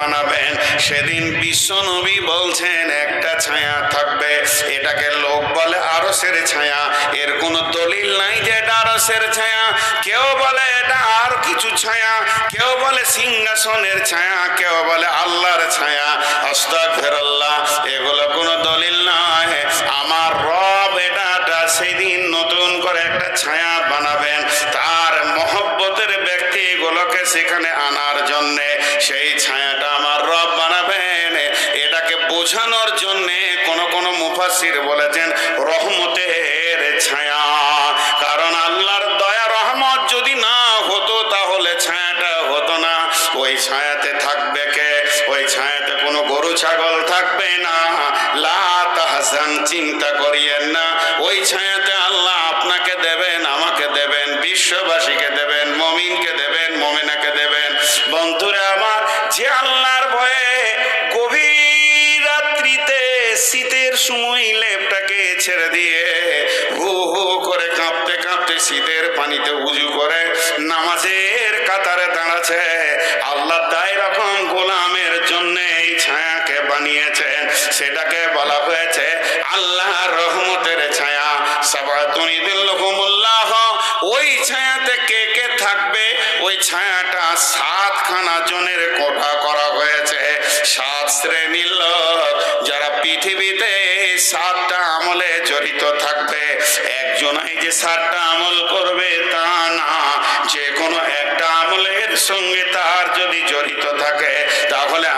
বানাবেন। সেদিন বিশ্বনবী বলছেন, একটা ছায়া থাকবে, এটাকে লোক বলে আরসের ছায়া। এর কোনো দলিল নাই যে এটা আরসের ছায়া। কেউ বলে এটা আর কিছু ছায়া। কেউ বলে সিংহাসনের ছায়া। কেউ বলে আল্লাহর ছায়া। অস্তাক ফেরাল্লাহ এগুলো কোনো দলিল নয় আমার রব এটা এটা সেদিন নতুন করে একটা ছায়া বানাবেন। তার মহব্বতের ব্যক্তিগুলোকে সেখানে আনার জন্যে সেই ছায়াটা আমার রব বানাবেন। এটাকে বোঝানোর জন্যে কোন কোন মুফাসির বলেছেন, রহমতের ছায়া। কারণ আল্লাহর দয়া, রহমত যদি না হতো তাহলে ছায়াটা হতো না। ওই ছায়াতে থাকবে কে? ওই ছায়াতে কোনো গরু, ছাগল থাকবে না। চিন্তা করিয়েন না। ওই ছায়াতে আল্লাহ আপনাকে দেবেন, আমাকে দেবেন, বিশ্ববাসীকে পানিতে উজু করে, নামাজের কাতারে দাঁড়াছে আল্লাহ তাই রকম গোলামের জন্য এই ছায়াকে বানিয়েছে। সেটাকে বলা হয়েছে আল্লাহ রহমতের ছায়া। সাবাতুনিদুল্লাহ ওই ছায়াতে কে কে থাকবে? ওই ছায়াটা সাতখানা জনের কোটা করা হয়েছে। সাত শ্রেণির লোক যারা পৃথিবীতে সাতটা আমলে জড়িত থাকবে। একজনাই যে সাতটা আমল করবে তা না। যে কোনো একটা আমলের সঙ্গে তার যদি জড়িত থাকে, তাহলে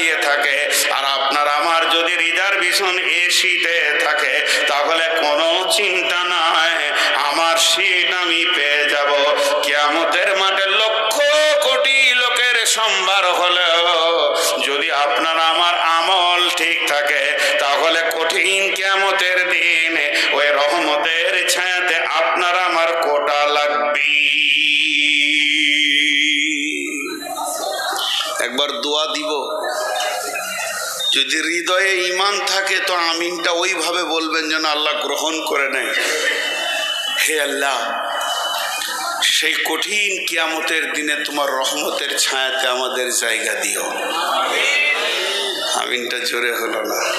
দাঁড়িয়ে থাকে। আর আপনার আমার যদি রিজার্ভেশন এসিতে থাকে, তাহলে কোনো চিন্তা নাই, আমার সিট আমি পেয়ে যাব। কেয়ামতের মাঠে লক্ষ কোটি লোকের সম্ভার হলেও, যদি আপনার আমার আমল ঠিক থাকে, তাহলে কঠিন কেয়ামতের দিন ওই রহমতের ছায়াতে আপনার আমার কোটা লাগবে একবার দোয়া যদি হৃদয়ে ইমান থাকে, তো আমিনটা ওইভাবে বলবেন যেন আল্লাহ গ্রহণ করে নেয়। হে আল্লাহ, সেই কঠিন কিয়ামতের দিনে তোমার রহমতের ছায়াতে আমাদের জায়গা দিও। আমিনটা জোরে হলো না।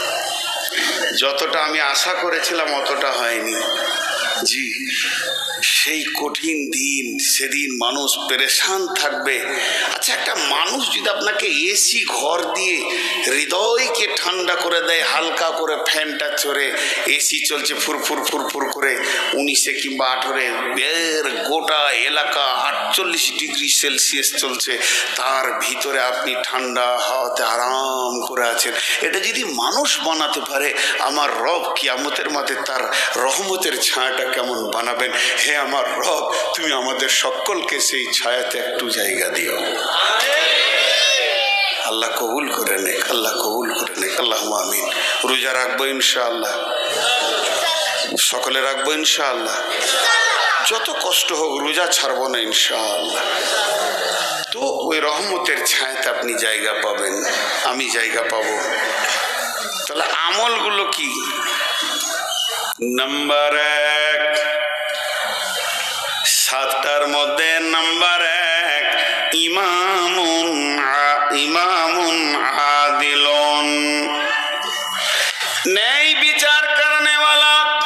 যতটা আমি আশা করেছিলাম, অতটা হয়নি। জি। সেই কঠিন দিন, সেদিন মানুষ পেরেশান থাকবে। আচ্ছা একটা মানুষ যদি আপনাকে এসি ঘর দিয়ে হৃদয়কে ঠান্ডা করে দেয়, হালকা করে ফ্যানটা চড়ে এসি চলছে ফুরফুর ফুরফুর করে, উনিশে কিংবা আঠেরো বের গোটা এলাকা আটচল্লিশ ডিগ্রি সেলসিয়াস চলছে, তার ভিতরে আপনি ঠান্ডা হাওয়াতে আরাম করে আছেন। এটা যদি মানুষ বানাতে পারে, আমার রব কিয়ামতের মাঝে তার রহমতের ছায়াটা কেমন বানাবেন? হে আমার রব, তুমি আমাদের সকলকে সেই ছায়াতে একটু জায়গা দিও। আল্লাহ কবুল করে নে আল্লাহ কবুল করে নে আল্লাহ আমিন। রোজা রাখব ইনশাআল্লাহ। সকলে রাখব ইনশাআল্লাহ। যত কষ্ট হোক, রোজা ছাড়বো না ইনশাআল্লাহ। তো ওই রহমতের ছায়াতে আপনি জায়গা পাবেন। আমি জায়গা পাবো। তাহলে আমলগুলো কি? নাম্বার এক। সাতটার মধ্যে নাম্বার এক। ইমামুন ইমামুন আদিলন। ন্যায় বিচার করনেওয়ালা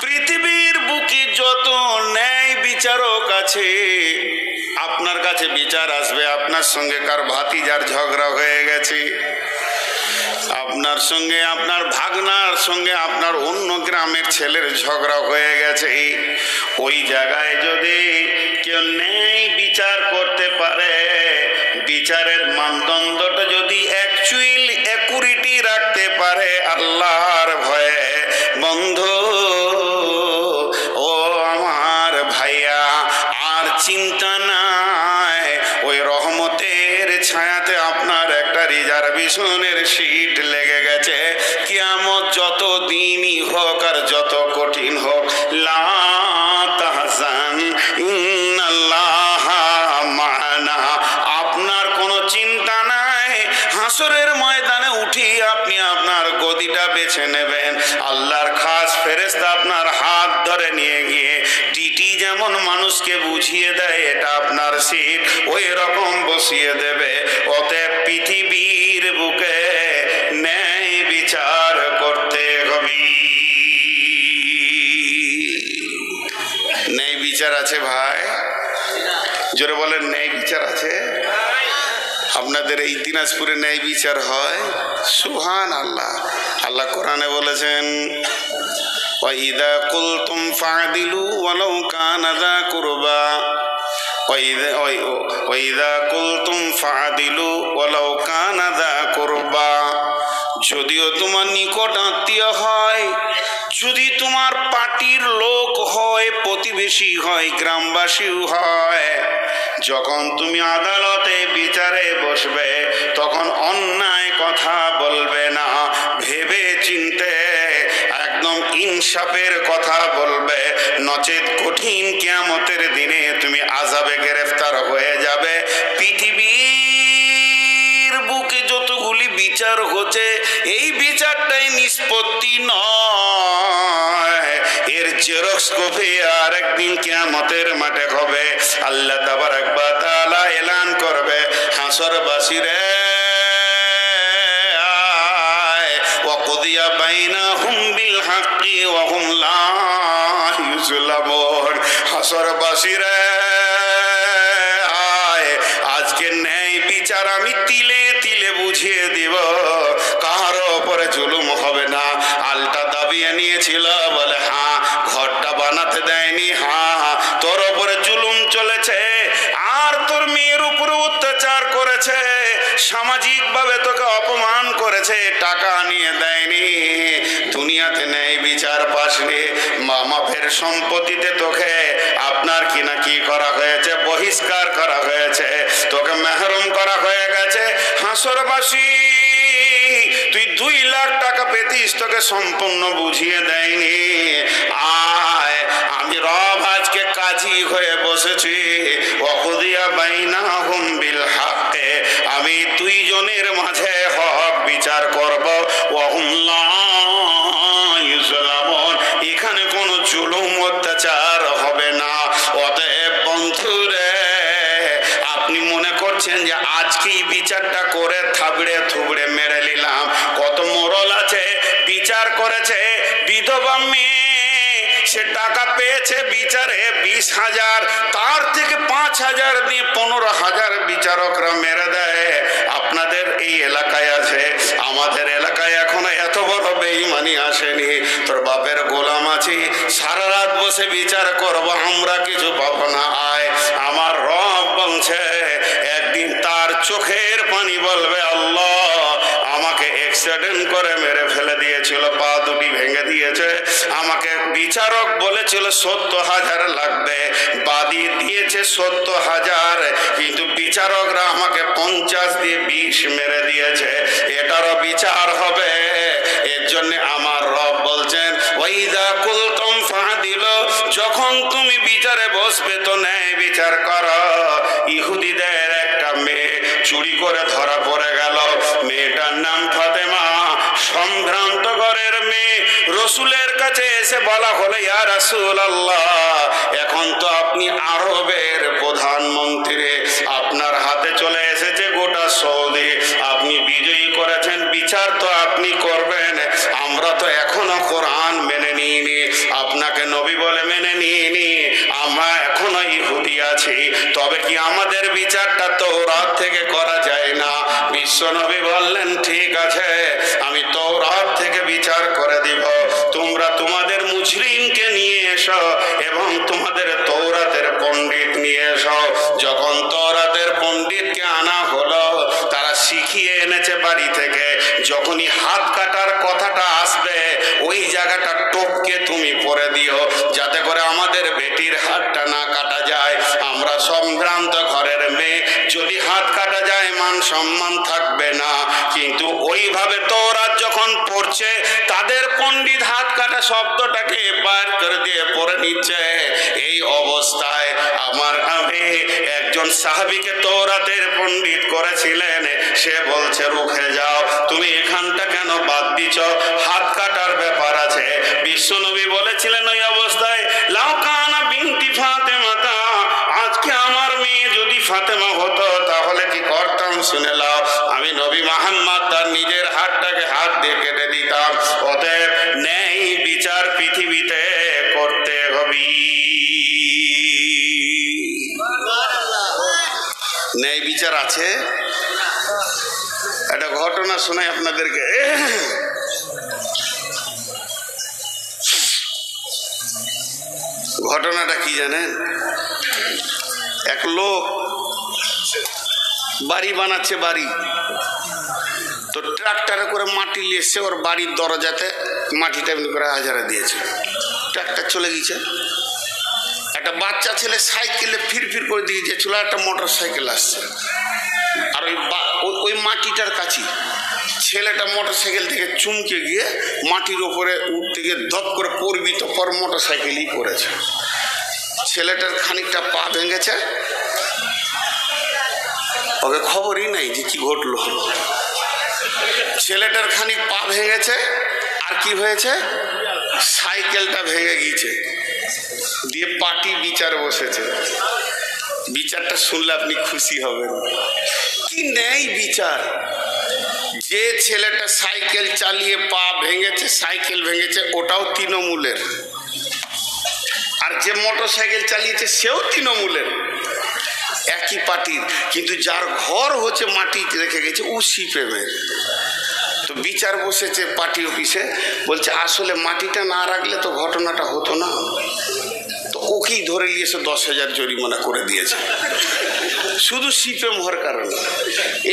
পৃথিবীর বুকে যত ন্যায় বিচারক আছে, আপনার কাছে বিচার আসবে, আপনার সঙ্গে কার ভাতিজার ঝগড়া হয়ে গেছে। আপনার সঙ্গে আপনার ভাগনার সঙ্গে আপনার অন্য গ্রামের ছেলের ঝগড়া হয়ে গেছে। ওই জায়গায় যদি কেউ ন্যায় বিচার করতে পারে, বিচারের মানদণ্ডটা যদি অ্যাকচুয়াল অ্যাকুরিটি রাখতে পারে আল্লাহর ভয়ে। বন্ধু, ও আমার ভাইয়া, আর চিন্তা নাই, ওই রহমতের ছায়াতে আপনার একটা রিজার্ভেশনের সিট লেগে হোক আর যত কঠিন হোক। আপনার কোনো চিন্তা নাই, হাসরের ময়দানে উঠি আপনি আপনার গদিটা বেছে নেবেন আল্লাহর খাস ফেরেস্তা আপনার হাত ধরে নিয়ে গিয়ে, টিটি যেমন মানুষকে বুঝিয়ে দেয়, এটা আপনার সিট ওই রকম বসিয়ে দেবে অতএব পৃথিবীর বুকে ন্যায় বিচার আছে ভাই। জোরে বলেন, ন্যায় বিচার আছে? আপনাদের এই দিনাজপুরে ন্যায় বিচার হয়? সুহান আল্লাহ আল্লাহ কোরআনে বলেছেন কুলতুম ফাদিলু ওয়ালাউ কানা যা কুরবা। ওয়াইদা ওয়াইদা কুলতুম ফাদিলু ওয়ালাউ কানা যা কুরবা। যদিও তোমার নিকট আত্মীয় হয় যদি তোমার পার্টির লোক হয়, প্রতিবেশী হয়, গ্রামবাসীও হয়, যখন তুমি আদালতে বিচারে বসবে, তখন অন্যায় কথা বলবে না, ভেবে চিনতে একদম ইনসাফের কথা বলবে। নচেত কঠিন কিয়ামতের দিনে তুমি আজাবে গ্রেফতার হয়ে যাবে। পৃথিবীর বিচার হচ্ছে এই বিচারটাই নিষ্পত্তি নয় এর জেরক্স কপি আর একদিন কিয়ামতের মাঠে হবে আল্লাহ তাবার একবার তালা এলান করবে হাসর বাসিরে وقضي بينهم بالحق وهم لا يظلمون হাসর বাসিরে বিচার আমি তিলে তিলে বুঝিয়ে দিব। কার ওপরে জুলুম হবে না। আলটা দাবিয়ে নিয়েছিল, বলে হ্যাঁ ঘরটা বানাতে দেয়নি হ্যাঁ তোর ওপরে জুলুম চলেছে। আর তোর মেয়ের উপরে অত্যাচার করেছে। সামাজিক ভাবে তোকে অপমান করেছে। টাকা নিয়ে দেয়নি। দুনিয়াতে নেই বিচার পাসনি মামাফের সম্পত্তিতে তোকে আপনার কি না কি করা হয়েছে, বহিষ্কার করা হয়েছে। তোকে মেহরুম করা হয়ে গেছে, হাসরবাসী। তুই দুই লাখ টাকা পেতিস, তোকে সম্পূর্ণ বুঝিয়ে দেয়নি। আয়, আমি রব আজকে কাজী হয়ে বসেছি। অকুদিয়া বাইনা হুম বিল হাক্কে আমি দুই জনের মাঝে হক বিচার করব। ওহুম এখানে কোনো জুলুম অত্যাচার হবে না। অতএব বন্ধুরে, আপনি মনে করছেন যে আজকেই বিচারটা করে থাবড়ে থুবড়ে মেরে নিলাম। কত মোরল আছে, বিচার করেছে বিধবা মেয়ে। সে টাকা পেয়েছে বিচারে বিশ হাজার, তার থেকে পাঁচ হাজার দিয়ে পনেরো হাজার বিচারকরা মেরে দেয়। আপনাদের এই এলাকায় আছে, আমাদের এলাকায় এখনও এত বড় বেইমানি আসেনি। তোর বাপের গোলাম আছি, সারা রাত বসে বিচার করব, আমরা কিছু পাবো না। আয়, আমার রব বলছে, একদিন তার চোখের পানি বলবে, আল্লাহ আমাকে অ্যাক্সিডেন্ট করে মেরে ফেলে দিয়েছিল, পা দুটি ভেঙে দিয়েছে। আমাকে বিচারক বলেছিল, সত্তর হাজার লাগবে। বাদি দিয়েছে সত্তর হাজার, কিন্তু বিচারকরা আমাকে পঞ্চাশ দিয়ে বিষ মেরে দিয়েছে। এটারও বিচার হবে। এর জন্যে আমার রব বলছেন ওইদা কুলতম ফাদিল, যখন তুমি বিচারে বসবে তো ন্যায় বিচার করো। ইহুদিদের একটা মেয়ে চুরি করে ধরা পড়ে গেল। মেয়েটার নাম ফাতেমা। সম্ভ্রান্ত ঘরের মেয়ে রসুলের কাছে এসে বলা হলো, ইয়া রাসূল আল্লাহ এখন তো আপনি আরবের প্রধানমন্ত্রী। আপনার কি আমাদের বিচারটা তো রাত থেকে করা যায় না। বিশ্বনবী বললেন, ঠিক আছে, আমি তো রাত থেকে বিচার করে দিব। তোমরা তোমাদের মুসলিমকে নিয়ে এসো এবং তোমাদের তৌরাতের পণ্ডিত নিয়ে এসো। যখন তৌরাতের পণ্ডিতকে আনা হলো, তারা শিখিয়ে এনেছে বাড়ি থেকে। যখনই হাত হাতটা না কাটা যায়। আমরা সম্ভ্রান্ত ঘরের মেয়ে। যদি হাত কাটা যায়, মান সম্মান থাকবে না। কিন্তু ওইভাবে তোরাত যখন পড়ছে, তাদের পণ্ডিত হাত কাটা শব্দটাকে বার করে দিয়ে পড়ে নিচ্ছে। এই অবস্থায় আমার আমি একজন সাহাবিকে তোরাতের পণ্ডিত করেছিলেন। সে বলছে, রুখে যাও। তুমি এখানটা কেন বাদ দিছ হাত কাটার ব্যাপার আছে। বিশ্বনবী বলেছিলেন, ওই অবস্থায় লাউকানা ফাতেমা হতো, তাহলে কি করতাম শুনে লাও আমি নবী মাহাম্মদ, তার নিজের হাতটাকে হাত দিয়ে কেটে দিতাম। অতএব নেই বিচার পৃথিবীতে করতে হবি। নেই বিচার আছে? একটা ঘটনা শোনাই আপনাদেরকে। ঘটনাটা কি জানেন? এক লোক বাড়ি বানাচ্ছে বাড়ি। তো ট্রাক্টরে করে মাটি নিয়ে ওর বাড়ির দরজাতে মাটিটা এমনি করে হাজারা দিয়েছে। ট্রাক্টর চলে গেছে। একটা বাচ্চা ছেলে সাইকেলে ফির ফির করে দিয়ে যাচ্ছিল একটা মোটর সাইকেল আসছে। আর ওই ওই- মাটিটার কাছে ছেলেটা মোটর সাইকেল থেকে চুমকে গিয়ে মাটির ওপরে উঠতে গিয়ে ধপ করে পড়বি তো পর মোটর সাইকেলই পড়েছে ছেলেটার খানিকটা পা ভেঙেছে ওকে খবরই নাই যে কি ঘটলো। ছেলেটার খানিক পা ভেঙেছে আর কি হয়েছে? সাইকেলটা ভেঙে গিয়েছে। দিয়ে পার্টি বিচার বসেছে। বিচারটা শুনলে আপনি খুশি হবেন। কি নেই বিচার? যে ছেলেটা সাইকেল চালিয়ে পা ভেঙেছে, সাইকেল ভেঙেছে, ওটাও তৃণমূলের। আর যে মোটর সাইকেল চালিয়েছে, সেও তৃণমূলের। একই পার্টির কিন্তু যার ঘর হচ্ছে মাটি রেখে গেছে ও সিপেমের তো বিচার বসেছে পার্টি অফিসে, বলছে আসলে মাটিটা না রাখলে তো ঘটনাটা হতো না। তো ওকেই ধরে নিয়েছে দশ হাজার জরিমানা করে দিয়েছে। শুধু সিপেম হওয়ার কারণে।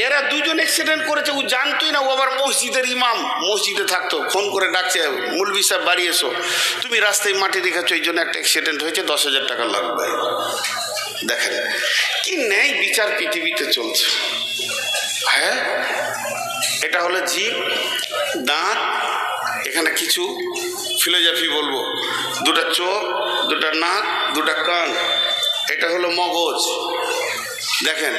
এরা দুজন অ্যাক্সিডেন্ট করেছে, ও জানতোই না, ও আবার মসজিদের ইমাম। মসজিদে থাকতো, ফোন করে ডাকছে, মুলবি সাহেব, বাড়ি এসো। তুমি রাস্তায় মাটি রেখেছো, এই জন্য একটা অ্যাক্সিডেন্ট হয়েছে, দশ হাজার টাকা লাগবে। দেখেন কি নেই বিচার পৃথিবীতে চলছে। হ্যাঁ? এটা হলো জীব দাঁত এখানে কিছু ফিলোজফি বলব। দুটা চোখ দুটা নাক দুটা কান। এটা হলো মগজ। দেখেন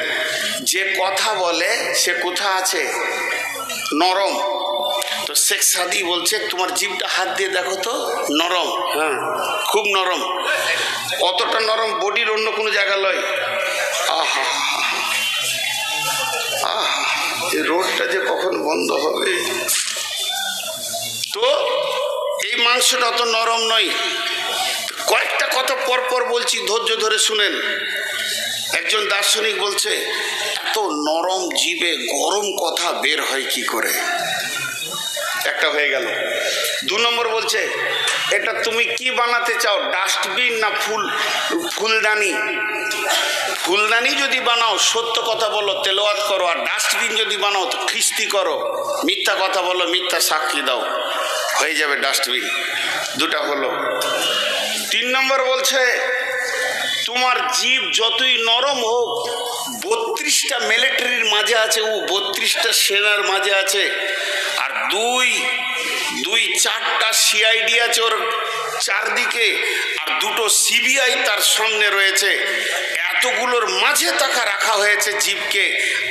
যে কথা বলে সে কোথা আছে? নরম। তো শেখ সাদি বলছে তোমার জিভটা হাত দিয়ে দেখো তো নরম। হ্যাঁ। খুব নরম। অতটা নরম বডির অন্য কোনো জায়গা লয়? আহা আহা, এই রোডটা যে কখন বন্ধ হবে? তো এই মাংসটা অত নরম নয়। কয়েকটা কথা পর পর বলছি, ধৈর্য ধরে শুনেন। একজন দার্শনিক বলছে, এত নরম জীবে গরম কথা বের হয় কি করে? একটা হয়ে গেল। দু নম্বর বলছে এটা তুমি কি বানাতে চাও? ডাস্টবিন না ফুল, ফুলদানি? ফুলদানি যদি বানাও, সত্য কথা বলো তেলোয়াত করো, আর ডাস্টবিন যদি বানাও, তো খিস্তি করো। মিথ্যা কথা বলো, মিথ্যা সাক্ষী দাও। হয়ে যাবে ডাস্টবিন। দুটা হলো। তিন নম্বর বলছে, তোমার জীব যতই নরম হোক, বত্রিশটা মিলিটারির মাঝে আছে ও, বত্রিশটা সেনার মাঝে আছে। আর দুই দুই চারটা সিআইডি আছে ওর চারদিকে, আর দুটো সিবিআই তার সামনে রয়েছে। এতগুলোর মাঝে তাকা রাখা হয়েছে জীবকে,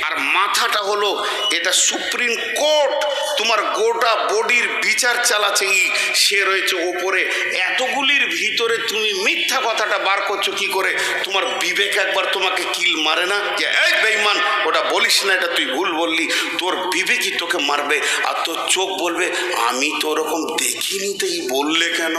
আর মাথাটা হলো এটা সুপ্রিম কোর্ট তোমার গোটা বডির বিচার চালাচ্ছে ই। সে রয়েছে ওপরে। এতগুলির ভিতরে তুমি মিথ্যা কথাটা বার করছ কি করে? তোমার বিবেক একবার তোমাকে কিল মারে না? যে এক বেইমান ওটা বলিস না, এটা তুই ভুল বললি। তোর বিবেকই তোকে মারবে আর তোর চোখ বলবে, আমি তো ওরকম দেখিনি তাই বললে কেন?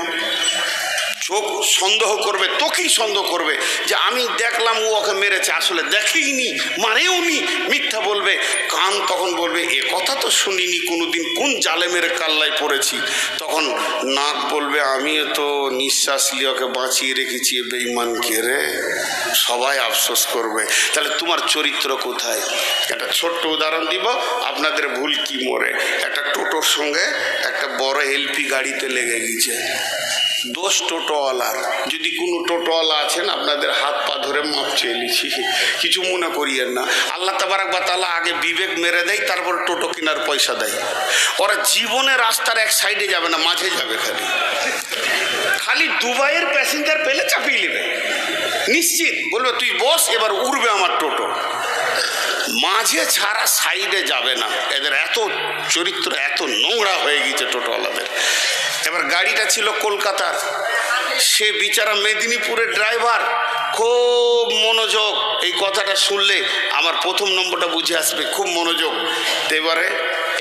চোখ সন্দেহ করবে, তোকেই সন্দেহ করবে যে আমি দেখলাম ও ওকে মেরেছে, আসলে দেখেইনি মারেও নি মিথ্যা বলবে। কান তখন বলবে, এ কথা তো শুনিনি, কোনোদিন কোন জালে মেরে কাল্লায় পড়েছি? তখন নাক বলবে আমিও তো নিঃশ্বাস নিয়ে ওকে বাঁচিয়ে রেখেছি, এ বেইমানকে রে। সবাই আফসোস করবে। তাহলে তোমার চরিত্র কোথায়? একটা ছোট্ট উদাহরণ দিব, আপনাদের ভুল কি মরে। একটা টোটোর সঙ্গে একটা বড় এলপি গাড়িতে লেগে গেছে। দোষ টোটোওয়ালার। যদি কোনো টোটোওয়ালা আছেন, আপনাদের হাত পা ধরে মাপ চেয়ে নিচ্ছি। কিছু মনে করিয়েন না। আল্লাহ তাবারাক বা তালা আগে বিবেক মেরে দেয়, তারপর টোটো কেনার পয়সা দেয়। ওরা জীবনে রাস্তার এক সাইডে যাবে না, মাঝে যাবে খালি। খালি দুবাইয়ের প্যাসেঞ্জার পেলে চাপিয়ে নেবে। নিশ্চিত। বলবে, তুই বস, এবার উড়বে আমার টোটো। মাঝে ছাড়া সাইডে যাবে না। এদের এত চরিত্র, এত নোংরা হয়ে গেছে টোটোওয়ালাদের। এবার গাড়িটা ছিল কলকাতার। সে বিচারা মেদিনীপুরের ড্রাইভার, খুব মনোযোগ। এই কথাটা শুনলে আমার প্রথম নম্বরটা বুঝে আসবে, খুব মনোযোগ। তো এবারে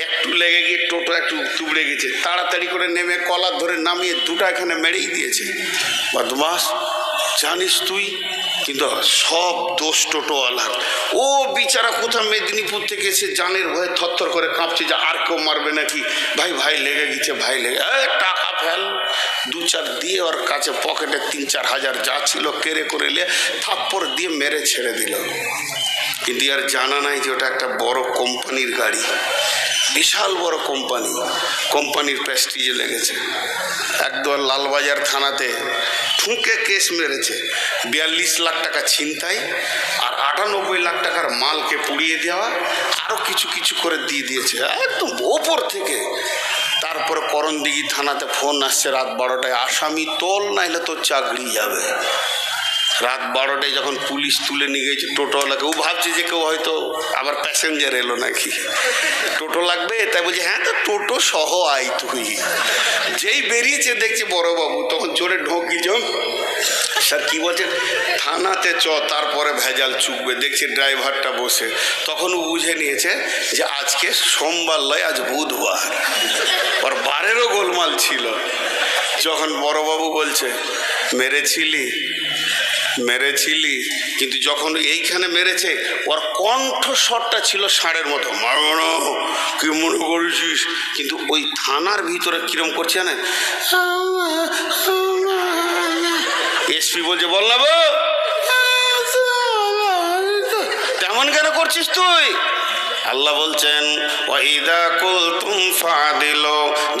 একটু লেগে গিয়ে টোটো একটু তুবড়ে গেছে। তাড়াতাড়ি করে নেমে কলার ধরে নামিয়ে দুটো এখানে মেরেই দিয়েছে। বদমাস, জানিস তুই? কিন্তু সব দোষ টোটোওয়ালার ও বিচারা কোথাও মেদিনীপুর থেকে এসে জানের ভয়ে থরথর করে কাঁপছে যে আর কেউ মারবে নাকি? ভাই ভাই লেগে গেছে, ভাই লেগে টাকা ফেল। দু চার দিয়ে ওর কাছে পকেটে তিন চার হাজার যা ছিল কেড়ে করে নিয়ে থাপ্পড় দিয়ে মেরে ছেড়ে দিল। কিন্তু আর জানা নাই যে ওটা একটা বড় কোম্পানির গাড়ি। বিশাল বড় কোম্পানি। কোম্পানির প্রেস্টিজে লেগেছে। একদল লালবাজার থানাতে ঠুঁকে কেস মেরেছে। বিয়াল্লিশ লাখ টাকা ছিনতাই আর আটানব্বই লাখ টাকার মালকে পুড়িয়ে দেওয়া আরও কিছু কিছু করে দিয়ে দিয়েছে। একদম ওপর থেকে। তারপরে করণদিঘি থানাতে ফোন আসছে রাত বারোটায়, আসামি তোল, নাইলে তোর চাকরি যাবে। রাত বারোটায় যখন পুলিশ তুলে নিয়ে গেছে, টোটোওয়ালাকে, ও ভাবছে যে কেউ হয়তো আবার প্যাসেঞ্জার এলো নাকি। টোটো লাগবে, তাই বলছে হ্যাঁ তো টোটো সহ আই তুই। যেই বেরিয়েছে, দেখছি বড়বাবু, তখন জোরে ঢোকি যখন স্যার, কি বলছেন? থানাতে চ, তারপরে ভেজাল চুকবে। দেখছি ড্রাইভারটা বসে। তখন ও বুঝে নিয়েছে যে আজকে সোমবার লয়, আজ বুধবার। ওর বারেরও গোলমাল ছিল। যখন বড়বাবু বলছে, মেরেছিলি? মেরেছিলি কিন্তু যখন এইখানে মেরেছে ওর কণ্ঠস্বরটা ছিল ষাঁড়ের মতো। মারণ কি মনে করেছিস? কিন্তু ওই থানার ভিতরে কিরম করছে না এসপি বলছে বল না তেমন কেন করছিস তুই? আল্লাহ বলছেন ওয়াইদা কুলতুম ফাদিল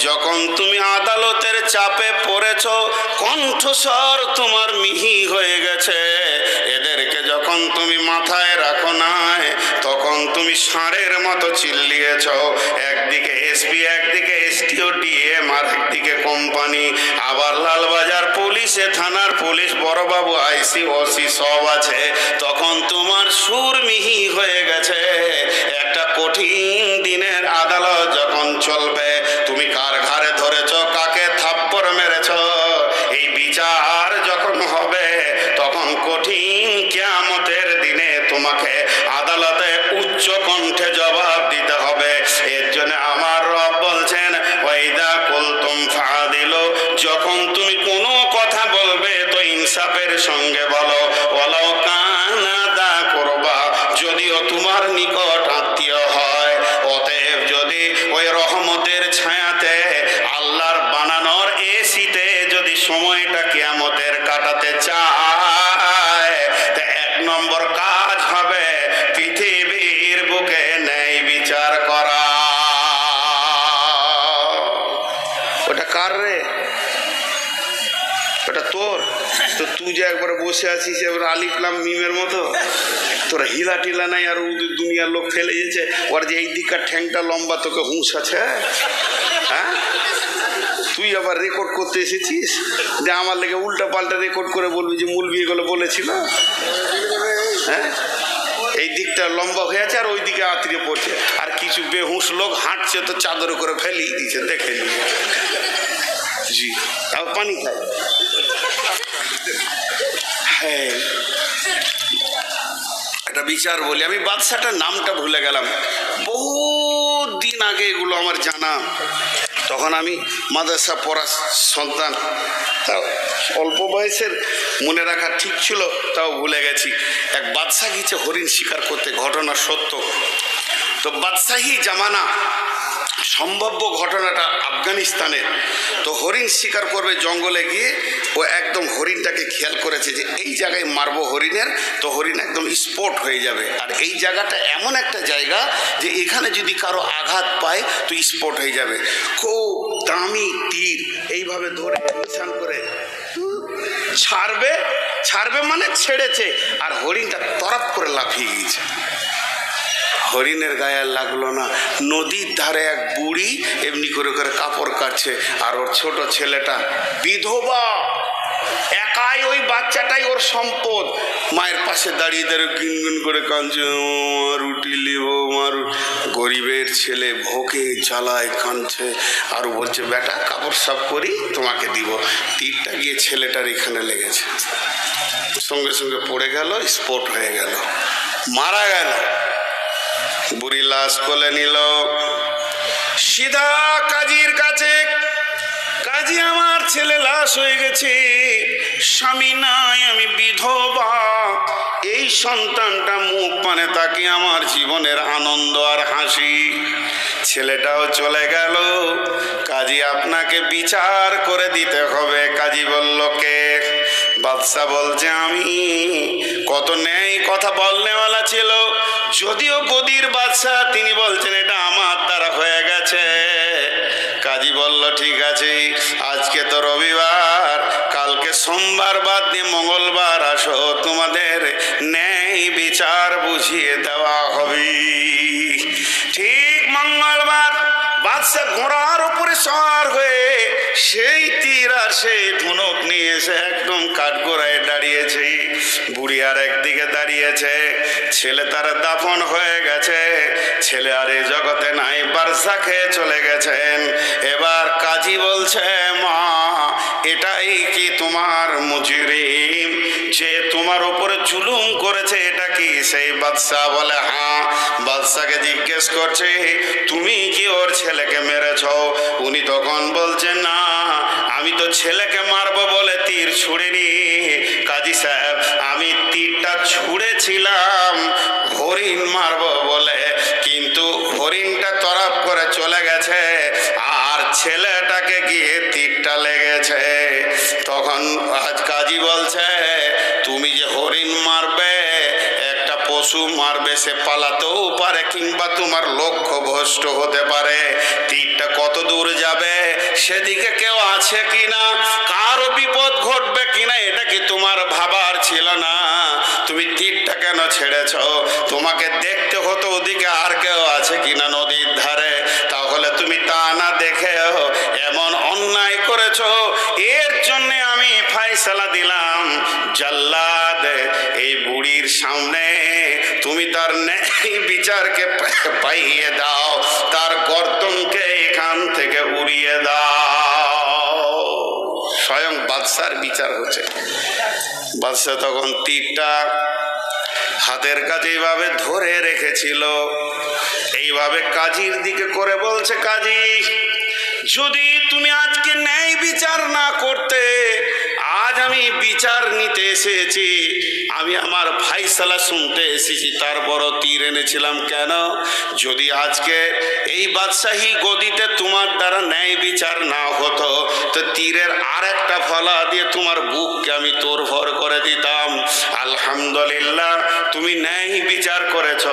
যখন তুমি আদালতের চাপে পড়েছ, কণ্ঠস্বর তোমার মিহি হয়ে গেছে। এদেরকে যখন তুমি মাথায় রাখো নাই, তখন তুমি ষাঁড়ের মতো চিল্লিয়েছ। একদিকে এসপি, একদিকে এসটিও, ডিএম আর একদিকে কোম্পানি। আবার লালবাজার পুলিশে থানার পুলিশ, বড়বাবু, আইসি, ওসি সব আছে। তখন তোমার সুর মিহি হয়ে গেছে। একটা কঠিন তোর? তো তুই যে একবার বসে আছিস, এবার আলিফলাম মিমের মতো? তোরা হিলা টিলা নাই আর দুনিয়ার লোক ফেলে যেছে ওর যে এই দিককার ঠ্যাংটা লম্বা, তোকে হুঁশ আছে? হ্যাঁ? তুই আবার রেকর্ড করতে এসেছিস? যে আমার লেগে উল্টা পাল্টা রেকর্ড করে বলবি যে মূল বিয়েগুলো বলেছিল? হ্যাঁ? এই দিকটা লম্বা হয়ে আছে আর ওই দিকে আত্মীয় পড়ছে। আর কিছু বেহুশ লোক হাঁটছে, তো চাদর করে ফেলিয়ে দিয়েছে, দেখে জি। আর পানি খায় হ্যাঁ। একটা বিচার বলি, আমি বাদশাটার নামটা ভুলে গেলাম। বহু দিন আগে এগুলো আমার জানা। তখন আমি মাদ্রাসা পড়া সন্তান। তাও অল্প বয়সের মনে রাখা ঠিক ছিল, তাও ভুলে গেছি। এক বাদশাহ গিয়েছে হরিণ শিকার করতে, ঘটনা সত্য। তো বাদশাহী জামানা সম্ভাব্য ঘটনাটা আফগানিস্তানের তো হরিণ শিকার করবে জঙ্গলে গিয়ে, ও একদম হরিণটাকে খেয়াল করেছে যে এই জায়গায় মারবো হরিণের, তো হরিণ একদম স্পট হয়ে যাবে। আর এই জায়গাটা এমন একটা জায়গা যে এখানে যদি কারও আঘাত পায়, তো স্পট হয়ে যাবে। খুব দামি তীর, এইভাবে ধরে নিশান করে ছাড়বে ছাড়বে মানে ছেড়েছে, আর হরিণটা তরফ করে লাফিয়ে গিয়েছে। হরিণের গায়ে লাগল না। নদীর ধারে এক বুড়ি এমনি করে করে কাপড় কাটছে। আর ওর ছোট ছেলেটা বিধবা। একাই ওই বাচ্চাটাই ওর সম্পদ। মায়ের পাশে দাঁড়িয়ে দাঁড়িয়ে গুনগুন করে কাঁদছে, "ও মা রুটি লিব মা রু-" গরিবের ছেলে ভোকে জ্বালায় কাঁদছে। আর বলছে, বেটা, কাপড় সাফ করি, তোমাকে দিব। তীরটা গিয়ে ছেলেটার এখানে লেগেছে। সঙ্গে সঙ্গে পড়ে গেল, স্পট হয়ে গেল। মারা গেল। বুড়ি লাশ কোলে নিল। সিধা কাজীর কাছে, কাজী, আমার ছেলে লাশ হয়ে গেছে। স্বামী নাই, আমি বিধবা। এই সন্তানটা মুখ পানে তাকে আমার জীবনের আনন্দ আর হাসি। ছেলেটাও চলে গেল। কাজী, আপনাকে বিচার করে দিতে হবে। কাজী বলল, কে? বাদশা বলছে, আমি কত ন্যায় কথা বলনেওয়ালা ছিল। যদিও গদির বাদশা তিনি বলছেন, এটা আমার দ্বারা হয়ে গেছে। কাজী বলল, ঠিক আছে, আজকে তো রবিবার, কালকে সোমবার বাদ দিয়ে মঙ্গলবার আসো, তোমাদের ন্যায় বিচার বুঝিয়ে দেওয়া হবে। বাদশা ঘোড়ার উপরে সওয়ার হয়ে সেই তীর আর সেই ধনুক নিয়ে এসে একদম কাঠগোড়ায় দাঁড়িয়েছে। বুড়ি আর একদিকে দাঁড়িয়েছে। ছেলে তার দাফন হয়ে গেছে। ছেলে আর এই জগতে নাই, বারসা খেয়ে চলে গেছেন। এবার কাজী বলছে, মা, এটাই কি তোমার মুজরিম? যে তোমার উপরে জুলুম করেছে, এটা কি সেই বাদশাহ? বলে হ্যাঁ। বাদশাকে জিজ্ঞেস করছে, তুমি কি ওর ছেলেকে মেরেছ? উনি তখন বলছেন, না, আমি তো ছেলেকে মারবো বলে তীর ছুড়িনি। কাজী সাহেব, আমি তীরটা ছুঁড়েছিলাম, হরিণ মারবো বলে, কিন্তু হরিণটা তরফ করে চলে গেছে, আর ছেলেটাকে গিয়ে তীরটা লেগেছে। তখন আজ কাজী বলছে, তুমি যে হরিণ মারবে পশু মারবে সে পালাতেও পারে কিংবা তোমার লক্ষ্য ভ্রষ্ট হতে পারে। তীরটা কত দূর যাবে? সেদিকে কেউ আছে কিনা? কারও বিপদ ঘটবে কিনা? এটা কি তোমার ভাবার ছিল না? তুমি তীরটা কেন ছেড়েছ? তোমাকে দেখতে হতো ওদিকে আর কেউ আছে কিনা নদীর ধারে। তাহলে তুমি তা না দেখেও এমন অন্যায় করেছ। এর জন্যে আমি ফাইসালা দিলাম। জাল্লাদ এই বুড়ির সামনে তুমি তার ন্যায় বিচারকে পাইয়ে দাও, তার গর্দনকে এখান থেকে উড়িয়ে দাও। স্বয়ং বাদশার বিচার হচ্ছে। বাদশাহ তখন তীরটা হাতের কাছে এইভাবে ধরে রেখেছিল। এইভাবে কাজীর দিকে করে বলছে, কাজী, যদি তুমি আজকে ন্যায় বিচার না করতে আজ আমি বিচার নিতে এসেছি। আমি আমার ফাইসালা শুনতে এসেছি, তারপরও তীর এনেছিলাম কেন? যদি আজকে এই বাদশাহী গদিতে তোমার দ্বারা ন্যায় বিচার না হতো, তো তীরের আর একটা ফলা দিয়ে তোমার বুককে আমি তোর ভর করে দিতাম। আলহামদুলিল্লাহ, তুমি ন্যায় বিচার করেছ।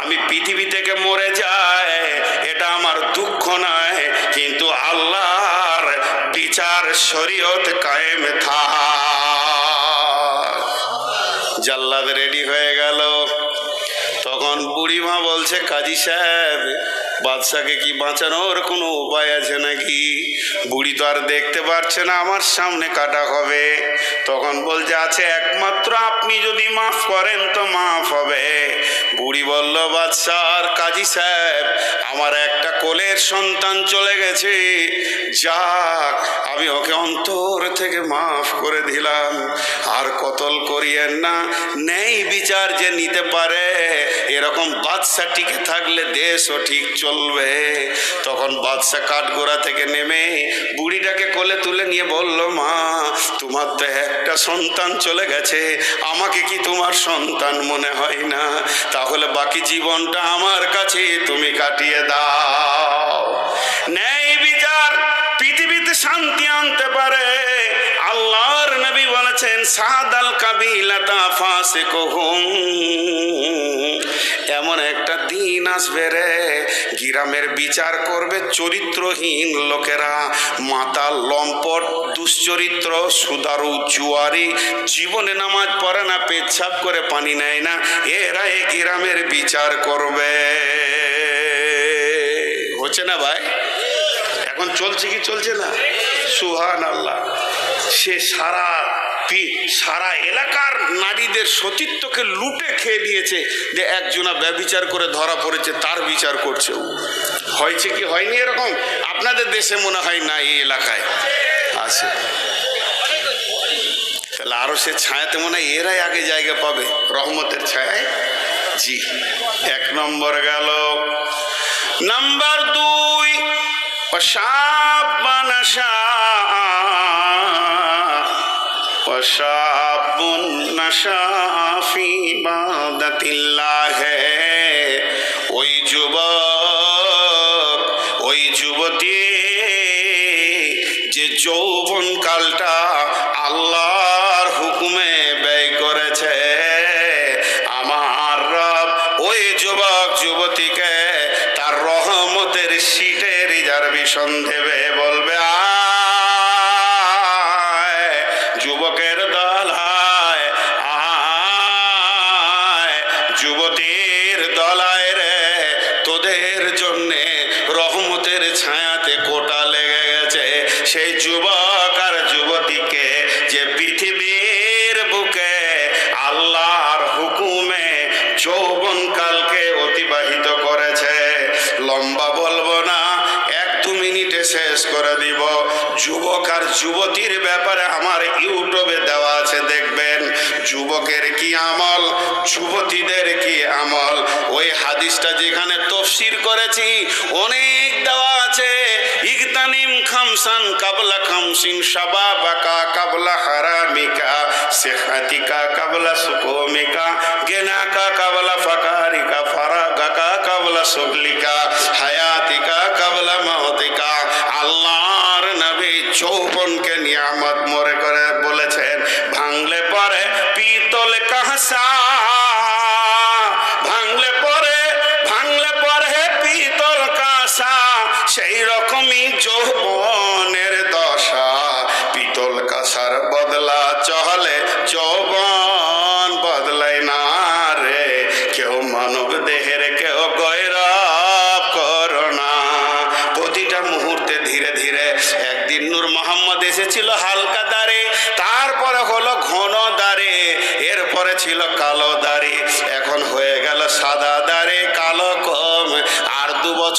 আমি পৃথিবী থেকে মরে যায় এটা আমার দুঃখ নয়, কিন্তু আল্লাহর বিচার শরীয়ত কায়েম থা জাল্লাদ রেডি হয়ে গেল। তখন বুড়িমা বলছে কাজী সাহেব বাদশাকে কি বাঁচানোর কোনো উপায় আছে নাকি? বুড়ি তো আর দেখতে পারছে না, আমার সামনে কাটা হবে। তখন বলছে, আছে, একমাত্র আপনি যদি মাফ করেন তো মাফ হবে। বুড়ি বলল বাদশাহ আর কাজী সাহেব, আমার একটা কোলের সন্তান চলে গেছে। যাক, আমি ওকে অন্তর থেকে মাফ করে দিলাম। আর কতল করিয়েন না নেই বিচার যে নিতে পারে, এরকম বাদশা টিকে থাকলে দেশও ঠিক চলবে। তখন বাদশা কাঠগোড়া থেকে নেমে বুড়িটাকে কোলে তুলে নিয়ে বলল, মা, তোমার তো একটা সন্তান চলে গেছে। আমাকে কি তোমার সন্তান মনে হয় না? তাহলে বাকি জীবনটা আমার কাছে তুমি কাটিয়ে দাও। ন্যায় বিচার, পৃথিবীতে শান্তি আনতে পারে। আল্লাহর নবী বলেছেন, সাদাল কাবিলাতা ফাসিকুহুম। এমন একটা দিন আসবে রে, গিরামের বিচার করবে চরিত্রহীন লোকেরা। মাতা লম্পট, দুশ্চরিত্র, সুদারু জুয়ারি, জীবনে নামাজ পড়ে না, পেচ্ছাপ করে পানি নেয় না, এরা এ গিরামের বিচার করবে। হচ্ছে না ভাই? এখন চলছে কি চলছে না? সুহান আল্লাহ সে সারা সারা এলাকার নারীদের সতীত্বকে লুটে খেয়ে নিয়েছে যে একজনা ব্যবিচার করে ধরা পড়েছে, তার বিচার করছে হয়েছে কি হয়নি এরকম? আপনাদের দেশে মনে হয় না এই এলাকায় আছে। তাহলে আরও সে ছায়াতে মনে হয় এরাই আগে জায়গা পাবে, রহমতের ছায় জি, এক নম্বর গেল। নাম্বার দুই সাপ বানাসা وشاب نشا في عبادة الله ওই যুবক ওই যুবতী যে যৌবন কালটা আল্লাহর হুকুমে ব্যয় করেছে আমার রব ওই যুবক যুবতীকে তার রহমতের সিটে রিজার্ভেশন দেবে যৌবন কালকে অতিবাহিত করেছে। লম্বা বলব না, এক দু মিনিটে শেষ করে দিব। যুবক আর যুবতীর ব্যাপারে আমার ইউটিউবে দেওয়া আছে, দেখবেন। যুবকের কি আমল? যুবতীদের কি আমল? ওই হাদিসটা যেখানে তফসির করেছি, অনেক দেওয়া আছে। ইগতানিম খামসান কাবলা খামসিন শাবাবাকা কাবলা হারামিকা সেহাতিকা কাবলা সুকমিকা, গেনাকা কাবলা ফাকারিকা, ফারাগাকা কাবলা সুগলিকা হায়াতিকা কাবলা মাহতিকা আল্লাহর নবী চৌবনকে নিয়ামত মরে করে Messiah.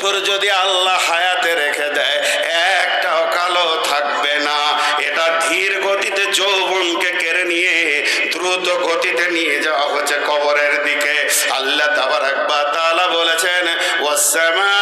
বছর যদি আল্লাহ হায়াতে রেখে দেয়, একটাও কালো থাকবে না। এটা ধীর গতিতে যৌবনকে কেড়ে নিয়ে, দ্রুত গতিতে নিয়ে যাওয়া হচ্ছে কবরের দিকে। আল্লাহ তাবার একবার তালা বলেছেন ওয়াসামা